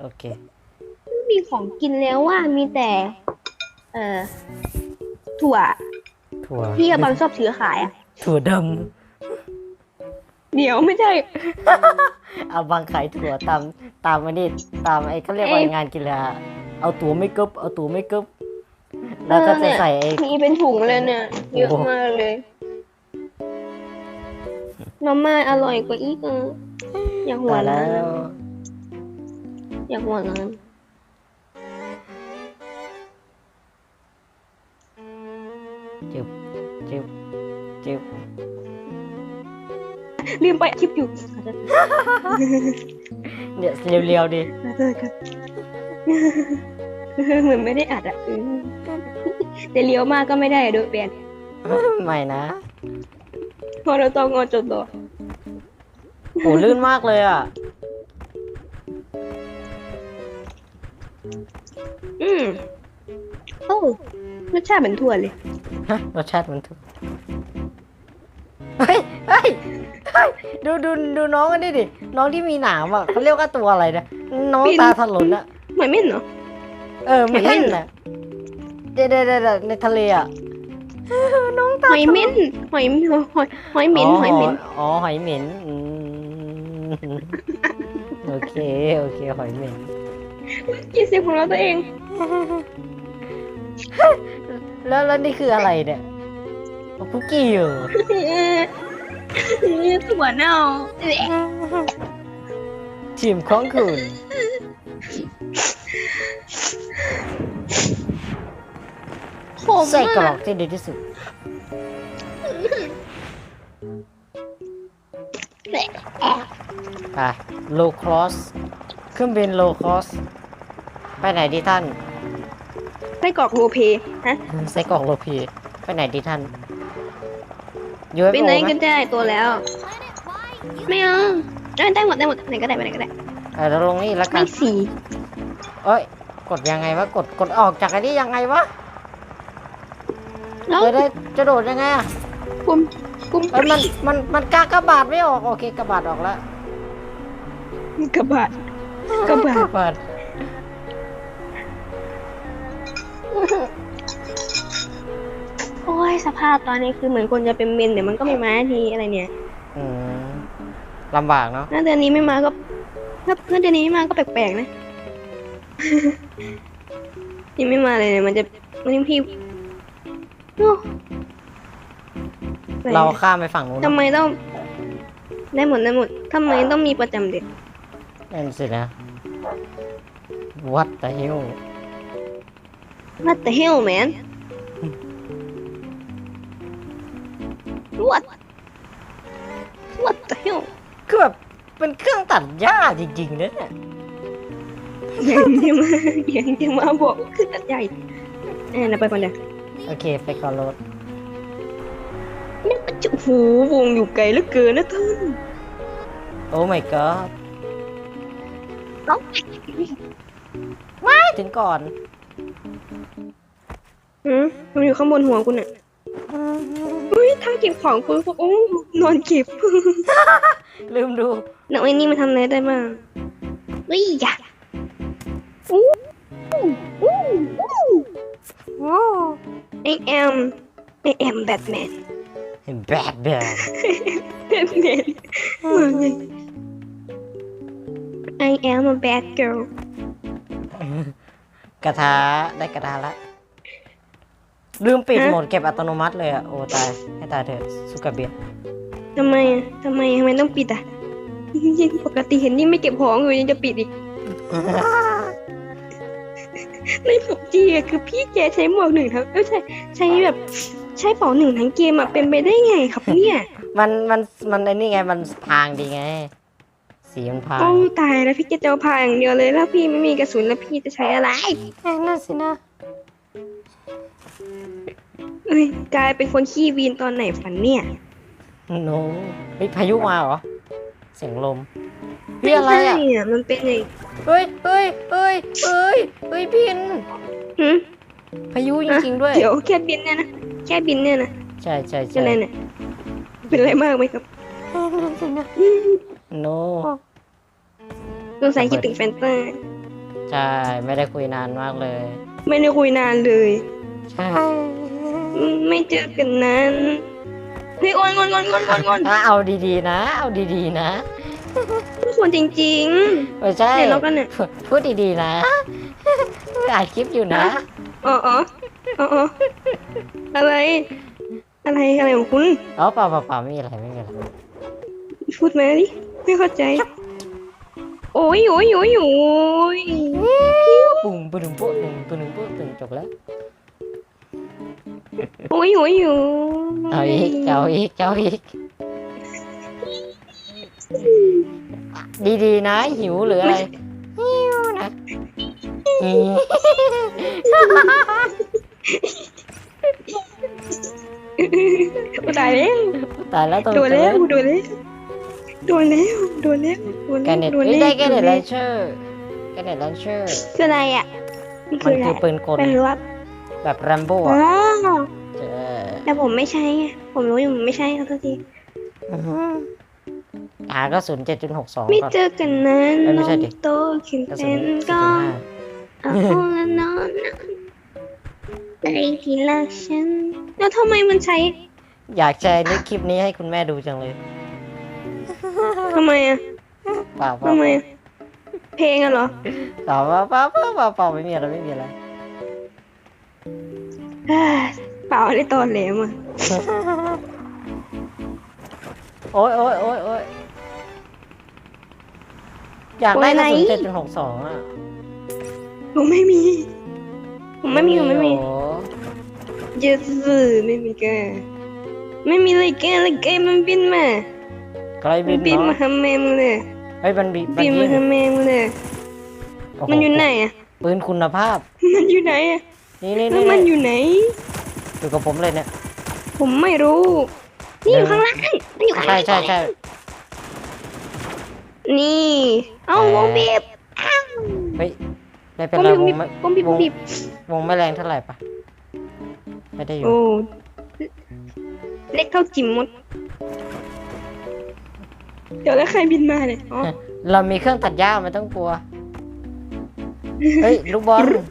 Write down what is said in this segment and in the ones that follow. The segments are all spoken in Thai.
โอเค ไม่มีของกินแล้วว่ามีแต่ เอ่อ ถั่วถั่วที่อาบังชอบซื้อขายอะถั่วดเดี๋ยวไม่ใช่ำเอาบางขายถั่วตามตามอันนี้ตามไอ้เขาเรียกว่าเอ้ยงานกีฬาเอาตั๋วไม่กึบเอาตั๋วไม่กึบแล้วก็จะใส่ไอ้ มีเป็นถุงเลยเนี่ยโอ้เยอะโห มากเลยน้ำมาอร่อยกว่าอีกเอออยากหัวตายร้าแล้นว อยากหัวร้านจึบจึบจึบลืมไปคลิปอยู่เนี่ยเรียวๆดิขอโทษครับเหมือนไม่ได้อัดอะเออแต่เลี้ยวมากก็ไม่ได้อะโดยแบนไม่นะเพอเราต้องงอจดต่อโหลื่นมากเลยอะ มโอ้รสชาติเหมือนถั่วเลย ฮะรสชาติมันถูกเฮ้ยเฮ้ยเฮ้ยดูดูดูน้องอันนี้ดิ น้องที่มีหนามอะเขาเรียกว่าตัวอะไรนะ น้องบินตาถลนอะ เหมือนเม่นเหรอ เออเหมือนเห็นเม่นอะเดี๋ยวเดี๋ยวเดี๋ยวในทะเลอะ น้องตาหอยเม่นหอยหอยหอยหอยเหม็นหอยเหม็นอ๋อหอยเหม็นอืมโอเค โอเคหอยเหม็น กินเสียงของเราตัวเอง แล้วแล้วนี่คืออะไรเนี่ยคุกกี้เหรอถั่วเน่าเอ๊ะทีมของคุณขมใส่กรอมากกที่ดีที่สุดแหละไปโลครอสเครื่องบินโลครอส ไปไหนดีท่านไส้กรอกโรลเพลย์ฮะใส่กล่องโลพีไปไหนดีท่าน UFO ไปไหนไหมก็ได้ตัวแล้ว ไม่เอาได้ได้หมดได้หมดไหนก็ได้ไปไหนก็ได้เออเราลงนี่แล้วกัไม่นสีเอ้ยกดยังไงวะกดกดออกจากอันนี้ยังไงวะแล้วเออได้จะโดดยังไงอะกุมกุมเอ้ยปมันรีมันมันกากระบาดไม่ออกโอเคกระบาดออกแล้ว กระบาด กระบาด กระบาด ยสภาพตอนนี้คือเหมือนคนจะเป็นเมนเดี๋ยวมันก็ไม่มาทีอะไรเนี่ยอืมลำบากเนาะ ถ้าเดือนนี้ไม่มาก็ถ้าถ้าเดือนนี้ไม่มาก็แปลกๆนะ ยังไม่มาเลยเนี่ยมันจะมันยังพี่โอ้ไปเราข้ามไปฝั่งนู้นทำไมต้อง ได้หมดได้หมดทำไมต้องมีประจำเด็กนั่นสินะ What the hell What the hell man What What the hell คือแบบเป็นเครื่องตัดหญ้าจริงๆนะเนี่ยยังจะมายังจะมาบอกว่าคือตัดใหญ่เออเราไปก่อนเดี๋ยวโอเคไปก่อนรถนี่มันจะโอ้โหวงอยู่ไกลเหลือเกินนะท่านโอ้ my god น้องไม่ถึงก่อนหืมมันอยู่ข้างบนหัวคุณอะ อุ้ยทางเก็บของคุณโอ้นอนเก็บ ลืมดูแล้วไอ้นี่มันทำอะไรได้บ้างอุ้ยอยากอู้อู้อู้อู้ I am I am Batman เห็นแบดแบด Batman มาไง I am a bad girl กระทะได้กระทะละ ลืมปิดฮะโหมดเก็บอัตโนมัติเลยอะโอ้ตายให้ตายเถอะสุกาเบียทำไมอะทำไมทำไมต้องปิดอะยังปกติเห็นนี่ไม่เก็บของอยู่ยังจะปิดอีก ในผับจีอะคือพี่แกใช้หมวกหนึ่งทั้งเอ้ยใช่ใช้แบบใช้เป๋าหนึ่งทั้งเกมอะเป็นไปได้ไงครับเนี่ยมันมันมันไอ้นี่ไงมันพรางดีไง สีมันพราง โอ้ตายแล้วพี่แกจะเอาพาอย่างเดียวเลยแล้วพี่ไม่มีกระสุนแล้วพี่จะใช้อะไรเอ้ยนั่นสินะ เอ้ยกลายเป็นคนขี้วีนตอนไหนฝันเนี่ย โนเฮ้ยพายุมาเหรอ เสียงลมเฮ้ยอะไรใช่อะอะมันเป็นไงเฮ้ยเฮ้ยเฮ้ยเฮ้ยเฮ้ยบินหืมพายุจริงๆด้วย เดี๋ยวแค่บินเนี่ยนะ แค่บินเนี่ยนะใช่ใช่เป็นใช่อะไรเนี่ยเป็นอะไรมากไหมครับโนสงสัยคิดถึงแฟนตาใช่ ไม่ได้คุยนานมากเลย ไม่ได้คุยนานเลย ใช่อืม ไม่เจอกันนานเฮ้ยงอนงอนงอนงอนงอนงอนอะเอาดีๆนะ เอาดีๆนะทุกคนจริง ไม่ใช่ๆเนี่ยเรากันเนี่ย พูดดีๆนะอ่านคลิปอยู่นะอ๋ออ๋ออ๋ออ๋ออะไร อะไรอะไรของคุณ อ๋อเปล่าเปล่าเปล่าไม่มีอะไรไม่มีอะไรพูดมาดิไม่เข้าใจ โอ้ยโอ้ยโอ้ยโอ้ยปุ่งปุ่งปุ๊บหนึ่งปุ่งปุ๊บหนึ่งจบแล้วโอ้ยโอ้ยโอ้ยเอาอีกเอาอีกเอาอีกดีๆนะ หิวหรืออะไร หิวนะหิวตายแล้วตายแล้วตรงโดนแล้วนี้โดนแล้วโดนแล้วโดนแล้วโดนแกแล้วเน็ตโดนเอ้ยแล้วได้แกเน็ตโดแลแล้วนเชอร์แกเน็ตแลนเชอร์คืออะไรอะมันมัคืนออะไรคือปืนกลไม่รู้ว่า แบบแรมโบ้อ๋ออะเออแต่ผมไม่ใช่ไงผมรู้อยู่ผมไม่ใช่ขอโทษทีหากระสุน7.62ไม่ก่อนเจอกันนานเอ้ยไม่ใช่ดิ โตขึ้นกระสุเป็นนก็4.5เอาละนอนไปที่รักฉันแล้วทำไมมันใช้อยากแชร์ในคลิปนี้ให้คุณแม่ดูจังเลยทำไมอะเปล่าเปล่าทำไมอะเพลงอะเหรอ เปล่าเปล่าเปล่าเปล่าเปล่าเปล่าไม่มีอะไรไม่มีอะไรอ่า เปล่าได้ตอนแหลมอะโอ้ยโอ้ยโอ้ยโอ้ยอยากได้กระสุนเจ็ดจุดหกสองอะผมไม่มี ผมไม่มีผมไม่มีโอ้เยอะสุดไม่มีแกไม่มีเลยแกเลยแกมันบินมาใครมับินนบินมาเนาะหาแม่มึงเลยเฮ้ยมันบินบินมาหาแม่มึงเลยโอ้โมันอยู่ไหนอะปืนคุณภาพ มันอยู่ไหนอะ นี่นี่แล้วนี่มันอยู่ไหน อยู่กับผมเลยเนี่ย ผมไม่รู้ นี่อยู่ข้างล่างมันอยู่ข้างใช่ล่างใช่ใช่นี่ เอ้าเอ่อวงบีบอ้าวเฮ้ยไม่เป็นวงไรบีบวงไม่วงบีบวงบีบวงไม่แรงเท่าไหร่ปะไม่ได้อยู่ โอ้เล็กเท่าจิ๋มมด เดี๋ยวแล้วใครบินมาเนี่ยอ๋อ เรามีเครื่องตัดหญ้าไม่ต้องกลัว เฮ้ย ลูกบอลมัน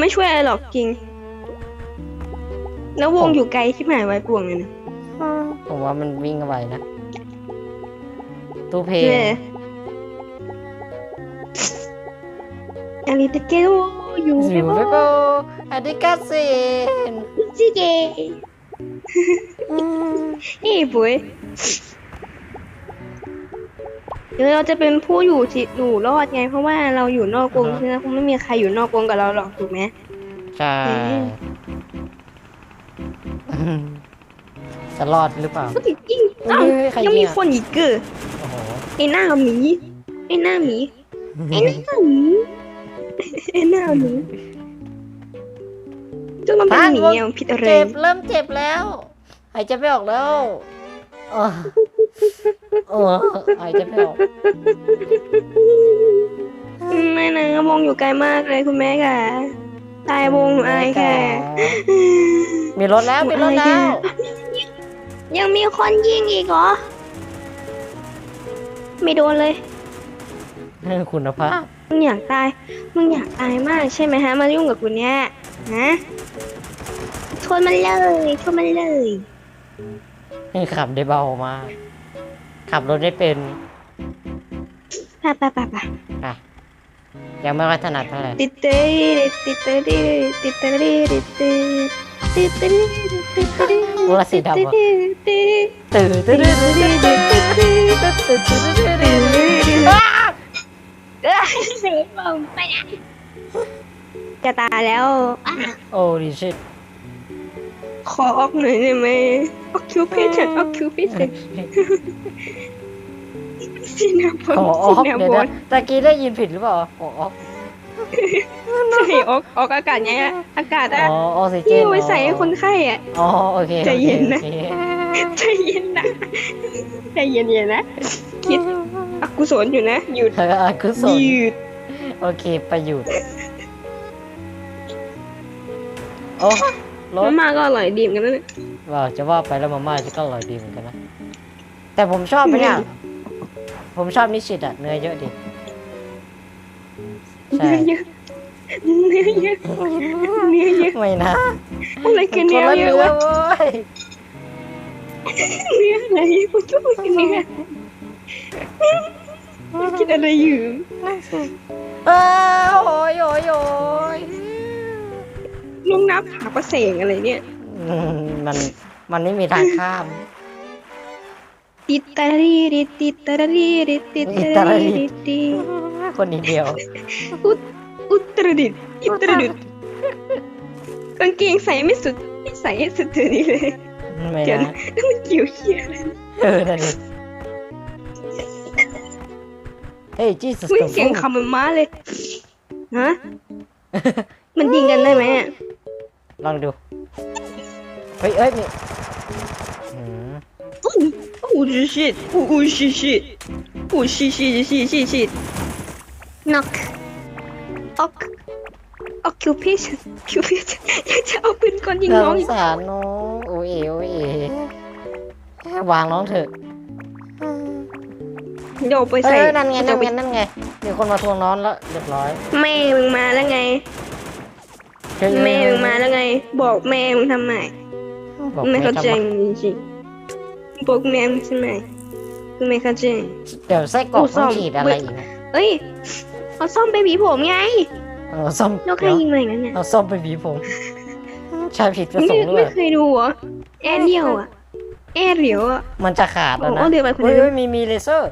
ไม่ช่วยอะไรหรอกจริง แล้ววงอยู่ไกลที่หมายไว้กวงเลยนะผมว่ามันวิ่งเข้าไปนะ ตู้เพลงเนี่ยอาริตาเกโรอยู่อยู่ไม่โบอาดิกาเซนจิเกเฮ้ยปุ้ย เดี๋ยวเราจะเป็นผู้อยู่ที่อยู่รอดไง เพราะว่าเราอยู่นอกวงฉะนั้นคงไม่มีใครอยู่นอกวงกับเราหรอกถูกไหม ใช่จะรอดหรือเปล่า ก็จริงๆเอ้าเฮ้ยใครยังยิมีงอะคนอีกเกอโอ้โหไอ้หน้าหมีไอ้หน้าหมีไอ้หน้าหมีไอ้หน้าหมีจนมันเป็นหมีอะมันผิดอะไรเจ็บเริ่มเจ็บแล้ว หายใจไม่ออกแล้วเออ เออหายใจไม่ออกไม่นะวงอยู่ไกลมากเลยคุณแม่ค่ะ ตายวงหนูอายค่ะ มีรถแล้ว มีรถแล้ว ยังมีคนยิงอีกเหรอ ไม่โดนเลยคุณภาพมึงอยากตาย มึงอยากตายมากใช่ไหมฮะ มายุ่งกับกูเนี่ยฮะชนมันเลยชนมันเลยขับได้เบามาก ขับรถได้เป็นไปไปไปไปอะยังไม่ค่อยถนัดเท่าไหร่ติดเตยติดเตยติดเตยติดเตยติดเตยติดเตยโอ้ละสีดำวะติดเตยตื่นตื่นตื่นตื่นตื่นตื่นตื่นตื่นตื่นตื่นเอ้ยเสียงผมไปนะจะตายแล้วอะโอ้ดิชิต ขอออกหน่อยได้ไหมออกคิวเพชรออกคิวเพชรซีนาบอลขออซีอกนาเดี๋ยวบอลนะตะกี้ได้ยินผิดหรือเปล่าขอออกใช่ออกออกอากาศไงอะอากาศอ๋อะอออกซิเจที่นเอาไว้ใส่ให้คนไข้อะ อ๋อโอเคใจเย็นนะ โอเคใจเย็นนะใจเย็นๆนะ คิด อกุศลอยู่นะหยุดเออคือสนหยุดโอเคประยุทธ์โอ้ รถมาม่าก็อร่อยดีเหมือนกันนะเนี่ย ว่าจะว่าไปแล้วมาม่าจะก็อร่อยดีเหมือนกันนะ แต่ผมชอบไปเนี่ยผมชอบนิชิตอะเนื้อเยอะดิใช่ เนื้อเยอะเนื้อเยอะเนื้อเยอะไม่นะอะไรคือคเนื้นอละเยเนื้อะอวะเว้ยเนื้ออะไรกูชอบกินเนื้อกินอะไรอยู่อ้าวโอ้ยโอ้ยโอ้ย ลุงนับหาประเสงอะไรเนี่ย อืมมันมันไม่มีทางข้ามติดตารีริติดตารีริติดตารีริติคนนี้เดียว อุตอุตรดิตถ์อุตรดิตถ์กางเกงใส่ไม่สุดไม่ใส่ให้สุดเธอนี่เลยไม่เดี๋ยวนะนะแล้วมันเกี่ยวเหี้ยอะไรเออนั่นดิเฮ้ยจีสุสไม่เสียงคำเหมันม้าเลยฮะมันยิงกันได้ไหมอะ ลองดู เฮ้ยเอ้ยนี่อืมโอ้ชิชิโอ้ชิชิโอ้ชิชิชิชิชิ knock ok occupation occupation อยากจะเอาปืนกลยิงน่าน้สองงอีกสารน้องโอ้ยโอ้ยวางน้องเถอะเดี๋ยวเอาไปเอใส่อนั่นไงเดี๋นั่ยวนไปไงนั่นไงมีคนมาทวงน้องแล้วเรียบร้อย แม่มึงมาแล้วไงเฮ้ย แม่มึงมาแล้วไง บอกแม่มึงทำไมบอกไม่เข้าใจทำไมมึงจริงๆบอกแม่มึงใช่ไหมกูไม่เข้าใจเดี๋ยวไส้กรอกกูซ่ต้อองมฉีดอะไรอีกนะเอ้ยเอาซ่อมไปหวีผมไงเอาส้มแล้วใครยิงมาอย่างนั้นเนี่ยเอาส้มไปหวีผมใช่ผิดประสไม่งค์ด้วไม่ยเคยดูเหรอแอร์เรียวอะแอร์เรียวอะมันจะขาดแล้วนะโอ้เดี๋ยวไปคนเฮ้ยเดียวเฮ้ยมีมีเลเซอร์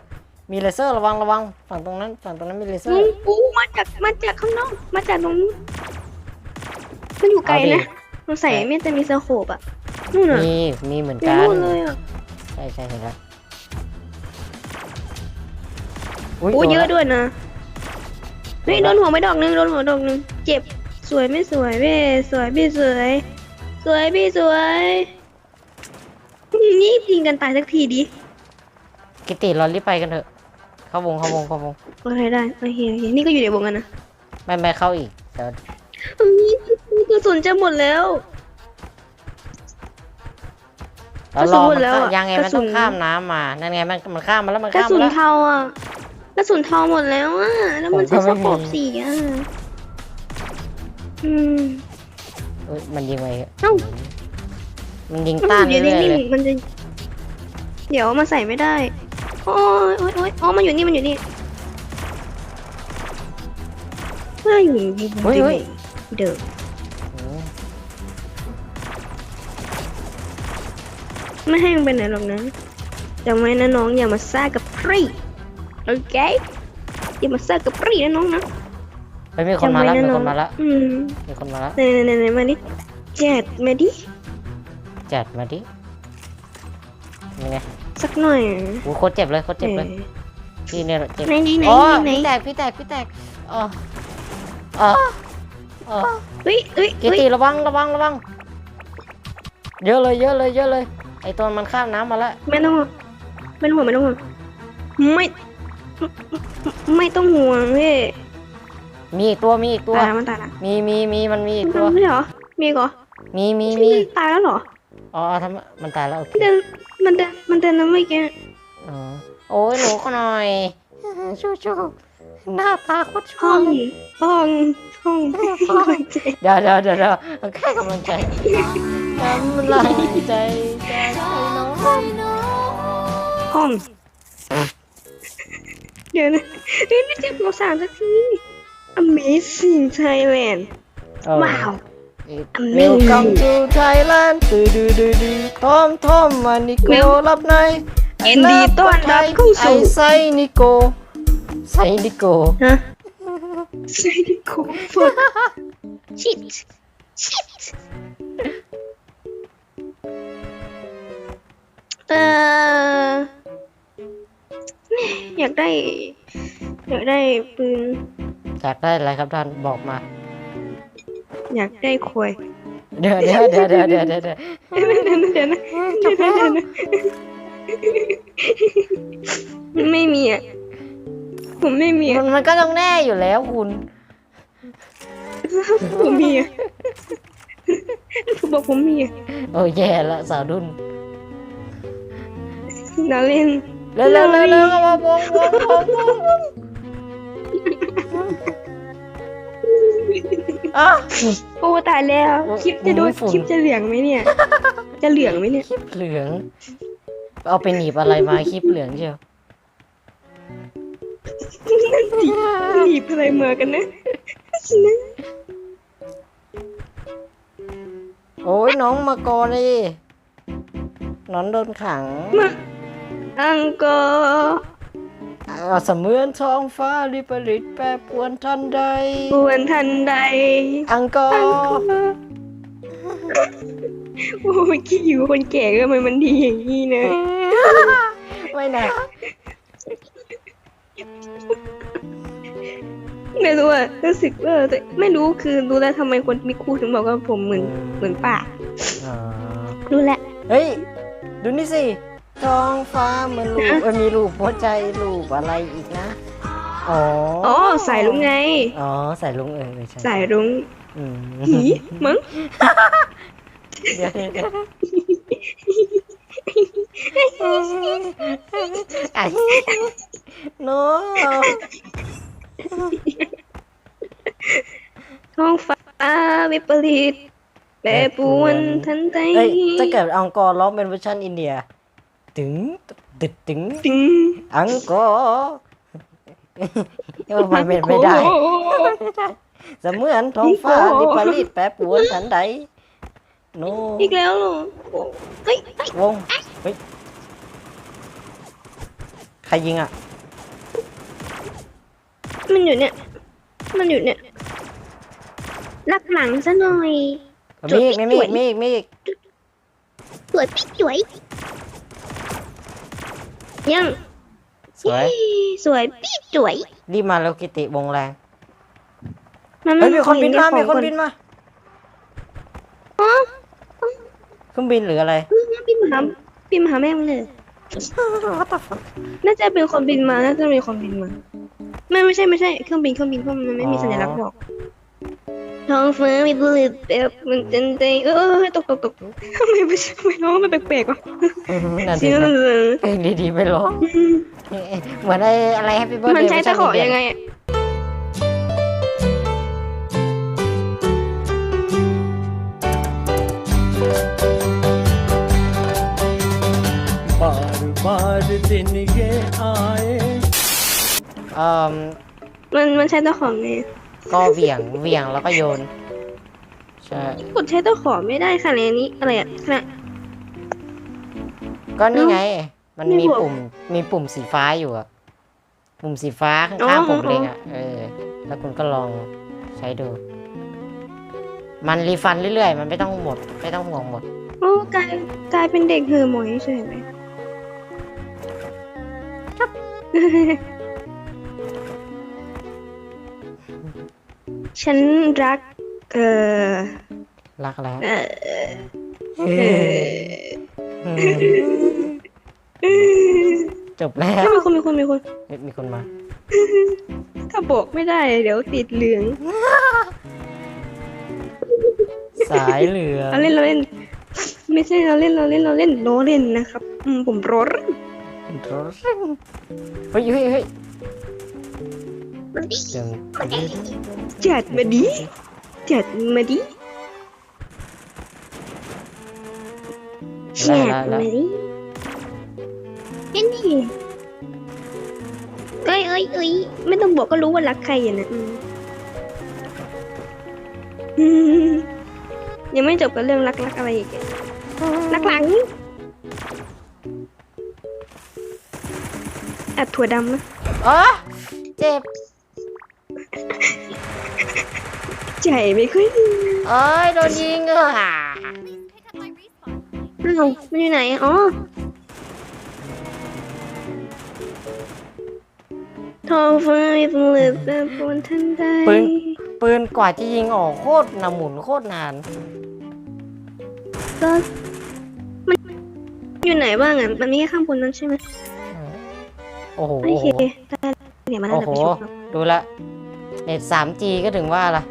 มีเลเซอร์ระวังระวังฝั่งตรงนั้นฝั่งตรงนั้นมีเลเซอมึร์งกูมาจากมาจากข้างนอกมาจากตรงนู้น มันอยู่ไกลเอาดินะสงสัยไม่จะมีสโคปอะนู่นอะมีมีเหมือนอยู่กันนู่นเลยอะใช่ใช่เห็นแล้วโอ้เยอะด้วยนะเฮ้ยโดนหัวไปดอกนึงโดนหัวดอกนึงเจ็บสวยไม่สวยเว้ยสวยพี่สวย สวยพี่สวยนี่ยิงกันตายสักทีดิกิติเรารีบไปกันเถอะเข้าวงเข้าวงเข้าวงโอเคได้โอเคโอเคนี่ก็อยู่ในวงกันนะไม่ไม่เข้าอีกเดี๋ยว เฮ้ยกระสุนจะหมดแล้วเรารอกระสุนหมมัดนแล้วข้ามอะยังไงกระมันสุต้อนงข้ามน้ำมา นั่นไงมันมันข้ามมาแล้วมันกระข้ามสุมานแล้ว เทาอะกระสุนเทาหมดแล้วอะแล้วมันผมก็ใช้สไม่มีโคปสีอะอืมเอ้ยมันยิงไปเอ้ามันยิงมันต้านอยู่เรื่อยๆนิ่เลงยๆมันจะเดี๋ยวมาใส่ไม่ได้โอ้ยโอ้ยโอ้ยอ๋อมันอยู่นี่มันอยู่นี่เฮ้ยอยู่ดีเฮ้ยเฮ้ย เดิมโอ้ไม่ให้มันไปไหนหรอกนะจำไว้นะน้องอย่ามาซ่ากับพรีโอเคอย่ามาซ่ากับพรีนะน้องนะเฮ้ยมีคนมาแล้วจำไะมีองคนมาแล้วอืมมีคนมาแล้วไหนไหนไหนไหนมาดิแจดมาดิจัดมาดินี่ไงสักหน่อยโอ้โคตรเจ็บเลยโคตรเจ็บเลยพี่เนี่ยเจ็บไหนไหนไหนอ๋อไหนพี่แตกพี่แตกพี่แตกอ๋ออ๋อ อ๋อเฮ้ยเฮ้ยกิเฮ้ยติระวังระวังระวัง เยอะเลยเยอะเลยเยอะเลย ไอตัวมันข้ามน้ำมาแล้วไม่ต้องห่วงไม่ต้องห่วงไม่ต้องห่วงไม่ ไม่ต้องห่วงเว้ยมีอีกตัวมีอีกตัวตายแล้วมันตายละมีมีมีมันมีอีกมันตัวทำไม่เหรอมีอีกเหรอมีมีมีมีตายแล้วเหรออ๋อทำมันตายแล้วโอเคมันเดินมันเดินมันเดินน้ำเมื่อกี้อ๋อโอ้ยหนูก็หน่อยชูชู หน้าตาโคตรชห้ออบงห้องห้องห้องเจเดี๋ยวเดี๋ยวเดี๋ยวเดี๋ยวเอาแค่กำลังใจกำลังใจจากใจน้องห้อง เดี๋ยวนะเฮ้ยไม่เจ็บเราสามสักที Amazing Thailand เออ ว้าว Amazing Welcome to Thailand ดูดูดูดูทอมทอมมานิโก Wel- รับในยินดีต้อนรับเข้าสู่ ไอไซนิโก ไซนิโกฮะใส่ดิโคฟดชิดชิดเอ่ออยากได้ อยากได้ปืน อยากได้อะไรครับท่านบอกมา อยากได้ควย เดี๋ยวเดี๋ยวเดี๋ยวเดี๋ยวเดี๋ยวเดี๋ยวเดี๋ยวเดี๋ยวนะเดี๋ยวนะเดี๋ยวนะเดี๋ยวนะไม่มีอะ ผมไม่มีมัอะนมันก็ต้องแน่อยู่แล้วคุณผมมีอะผมบอกผมมีอะโอ้แย่ละสาวดุนนาเล่นเร็วเร็วเร็วเร็วมาวงวงวงวงวงอะโอ้ตายแล้วโอ้คลิปจะโดนฝุ่นคลิปจะเหลืองไหมเนี่ย จะเหลืองไหมเนี่ยคลิปเหลือง เอาไปหนีบอะไรมาคลิปเหลืองเชียว หนีบอะไรมากันนะโอ้ยน้องมาก่อนเลยนอนโดนขัง มาอังกอร์อ่าเสมือนท้องฟ้าริบริตแปรปรวนทันใดบวนทันใด อังกออังกอร์ร์โอ้ยคิดอยู่คนแก่ก็ทำไมมันดีอย่างนี้นะ ไม่นะ ไม่รู้อะรู้สึกว่าแต่ไม่รู้คือรู้แล้วทำไมคนมีคู่ถึงบอกว่าผมเหมือนเหมือนป่าอ่ารู้แล้ว เฮ้ย ดูนี่สิ ท้องฟ้าเหมือนรูปเอ้ยมีรูปหัวใจรูปอะไรอีกนะ อ๋อ อ๋อสายลุงไง อ๋อใส่ลุงเออใช่สายรุ้งอืมหีมั้ง เดี๋ยวเดี๋ยวเดี๋ยว ไอ้โนท้องฟ้าวิปริตแปรปรวนทันใดเอ้ยถ้าเกิดอังกอร์ร้องเป็นเวอร์ชันอินเดียตึงตึดตึงตึงอังกอร์เอ้ยมันเป็นไม่ได้โอ้โหเสมือนท้องฟ้าโอ้ดิโหปริตแปรปรวนทันใดโนอีกแล้วเหรอเฮ้ยเฮ้ยวง เฮ้ย ใครยิงอะ มันอยู่เนี่ย มันอยู่เนี่ยรักหลังซะหน่อย มีอีกมีอีกมีอีกมีอีกสวยปิ๊กสวย ยังสวย สวยปิ๊กสวย รีบมาแล้วกิติวงแรงมันเฮ้ยมีคนบินมาเห็มีเยคนบินมาอ๋อเครื่องบินหรืออะไรเออบินมาหา บินมาหาแม่มันเลยน่าจะเป็นคนบินมา น่าจะมีคนบินมา ไม่ไม่ใช่ไม่ใช่ เครื่องบินเครื่องบินเพราะมันไม่มีอ๋อสัญลักษณ์บอก ท้องฟ้ามีบุหรี่แบบมันเต็มเต็มเออเออตกตกตกทำไมไม่ใช่ไม่ร้องมันแปลกๆวะนั่นเสีสิยงนะเออเพลงดีๆไปร้องเหมือนไอ้อะไรแฮปปี้เบิร์ดมันใช้ตะขอยังไงอะ มันมันใช้ตะขอไงก็เหวี่ยงเหวี่ยงแล้วก็โยน ใช่ กดใช้ตะขอไม่ได้ค่ะในนี้อะไรอะขณะ ก็นี่ไง มันไม่มีบอกปุ่ม มีปุ่มสีฟ้าอยู่อะปุ่มสีฟ้าข้อ๋างอๆปุ่มอ๋อเล็งอะเออ แล้วคุณก็ลองใช้ดู มันรีฟันเรื่อยๆ มันไม่ต้องหมด ไม่ต้องห่วงหมด โอ้กลายกลายเป็นเด็กเฮอหมอยใช่ไหม ฉันรัก เอ่อรักแล้วเอ่อเออจบแล้วถ้ามีคนมีคนมีคนเฮ้ยมีคนมา ถ้าบอกไม่ได้เดี๋ยวติดเหลือง สายเหลืองเราเล่นเราเล่น ไม่ใช่เราเล่นเราเล่นเราเล่นโนเล่นนะครับ อืมผมร้อนเฮ้ยเฮ้ยเฮ้ยเสี ยงจัดมาดิจัดมาดิจัดมาดินี่นี่เอ้ยเอ้ยเอ้ยไม่ต้องบอกก็รู้ว่ารักใครอะนะอืมอืมยังไม่จบกับเรื่องรักรักอะไรอีกอะรักหลังอัดถั่วดำนะอ๋อเจ็บ ใจไม่ค่อยดีเอ้ยโดนยิงอะอ้าวมันอยู่ไหนอะอ๋อท้องฟ้ามีเปลือกแบบบนทันใดปืนปืนกว่าจะยิงออกโคตรนะหมุนโคตรนาน ก็มันอยู่ไหนบ้างอะมันมีแค่ข้างบนนั้นใช่ไหมโอ้โหโอโอ้เคโหได้เดี๋ยวมาแล้วโอ้เดี๋ยวโหไปชุบเนาะดูละ เน็ต 3G ก็ถึงว่าละ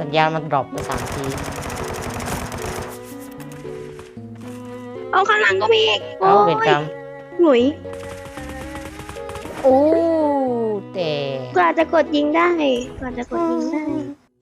สัญญาณมันดรอปไป 3G เอาข้างหลังก็มีอีกโอ้เอาเวรกรรยมหนุยโอ้แต่กว่าจะกดยิงได้ กว่าจะกดยิงได้